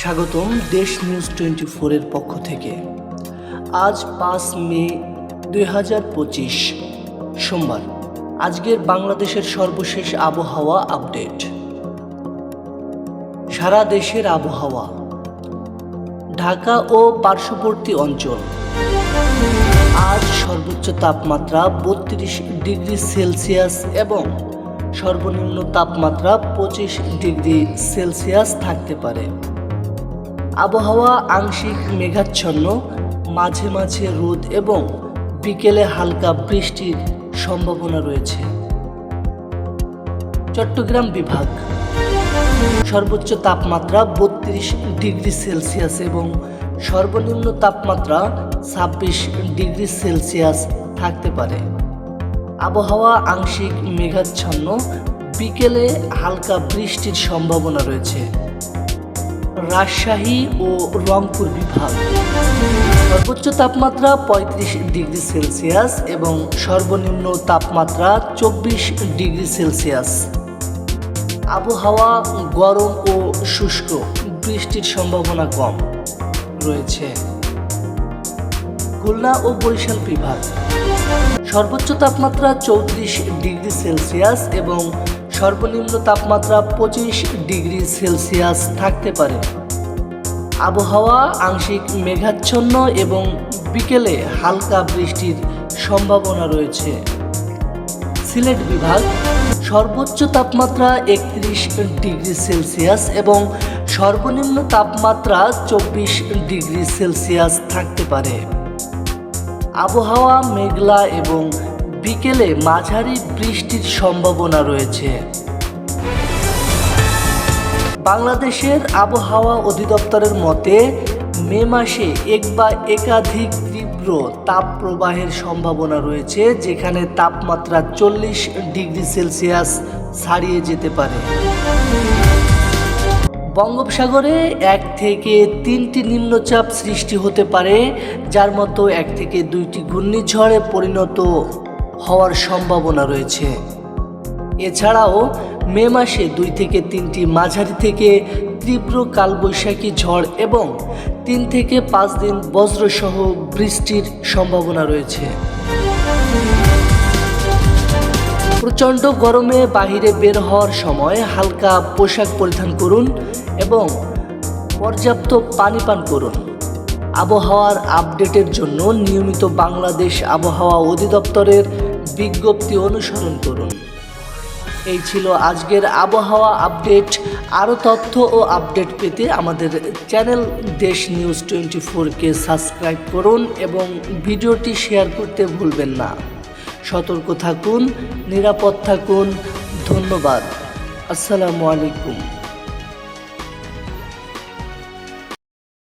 স্বাগতম দেশ news twenty ফোরের পক্ষ থেকে। আজ পাঁচ মে দুই হাজার পঁচিশ, সোমবার। আজকের বাংলাদেশের সর্বশেষ আবহাওয়া আপডেট। সারা দেশের আবহাওয়া। ঢাকা ও পার্শ্ববর্তী অঞ্চল। আজ সর্বোচ্চ তাপমাত্রা বত্রিশ ডিগ্রি সেলসিয়াস এবং সর্বনিম্ন তাপমাত্রা পঁচিশ ডিগ্রি সেলসিয়াস থাকতে পারে। আবহাওয়া আংশিক মেঘাচ্ছন্ন, মাঝে মাঝে রোদ এবং বিকেলে হালকা বৃষ্টির সম্ভাবনা রয়েছে। চট্টগ্রাম বিভাগ, সর্বোচ্চ তাপমাত্রা বত্রিশ ডিগ্রি সেলসিয়াস এবং সর্বনিম্ন তাপমাত্রা ছাব্বিশ ডিগ্রি সেলসিয়াস থাকতে পারে। আবহাওয়া আংশিক মেঘাচ্ছন্ন, বিকেলে হালকা বৃষ্টির সম্ভাবনা রয়েছে। রাজশাহী ও রংপুর বিভাগ। সর্বোচ্চ তাপমাত্রা পঁয়ত্রিশ ডিগ্রি সেলসিয়াস এবং সর্বনিম্ন তাপমাত্রা চব্বিশ ডিগ্রি সেলসিয়াস। আবহাওয়া গরম ও শুষ্ক, বৃষ্টির সম্ভাবনা কম রয়েছে। খুলনা ও বরিশাল বিভাগ। সর্বোচ্চ তাপমাত্রা চৌত্রিশ ডিগ্রি সেলসিয়াস এবং সর্বনিম্ন তাপমাত্রা পঁচিশ ডিগ্রি সেলসিয়াস থাকতে পারে। আবহাওয়া আংশিক মেঘাচ্ছন্ন এবং বিকেলে হালকা বৃষ্টির সম্ভাবনা রয়েছে। সিলেট বিভাগ, সর্বোচ্চ তাপমাত্রা একত্রিশ ডিগ্রি সেলসিয়াস এবং সর্বনিম্ন তাপমাত্রা চব্বিশ ডিগ্রি সেলসিয়াস থাকতে পারে। আবহাওয়া মেঘলা এবং বিকেলে মাঝারি বৃষ্টির সম্ভাবনা রয়েছে। বাংলাদেশের আবহাওয়া অধিদপ্তরের মতে, মে মাসে এক বা একাধিক তীব্র তাপ প্রবাহের সম্ভাবনা রয়েছে, যেখানে তাপমাত্রা চল্লিশ ডিগ্রি সেলসিয়াস ছাড়িয়ে যেতে পারে। বঙ্গোপসাগরে এক থেকে তিনটি নিম্নচাপ সৃষ্টি হতে পারে, যার মতো এক থেকে দুইটি ঘূর্ণিঝড়ে পরিণত হওয়ার সম্ভাবনা রয়েছে। এছাড়াও মে মাসে দুই থেকে তিনটি মাঝারি থেকে তীব্র কালবৈশাখী ঝড় এবং তিন থেকে পাঁচ দিন বজ্রসহ বৃষ্টির সম্ভাবনা রয়েছে। প্রচণ্ড গরমে বাহিরে বের হওয়ার সময় হালকা পোশাক পরিধান করুন এবং পর্যাপ্ত পানি পান করুন। আবহাওয়ার আপডেটের জন্য নিয়মিত বাংলাদেশ আবহাওয়া অধিদপ্তরের বিজ্ঞপ্তি অনুসরণ করুন। এই ছিল আজকের আবহাওয়া আপডেট। আরও তথ্য ও আপডেট পেতে আমাদের চ্যানেল দেশ নিউজ টোয়েন্টি ফোরকে সাবস্ক্রাইব করুন এবং ভিডিওটি শেয়ার করতে ভুলবেন না। সতর্ক থাকুন, নিরাপদ থাকুন। ধন্যবাদ। আসসালামু আলাইকুম।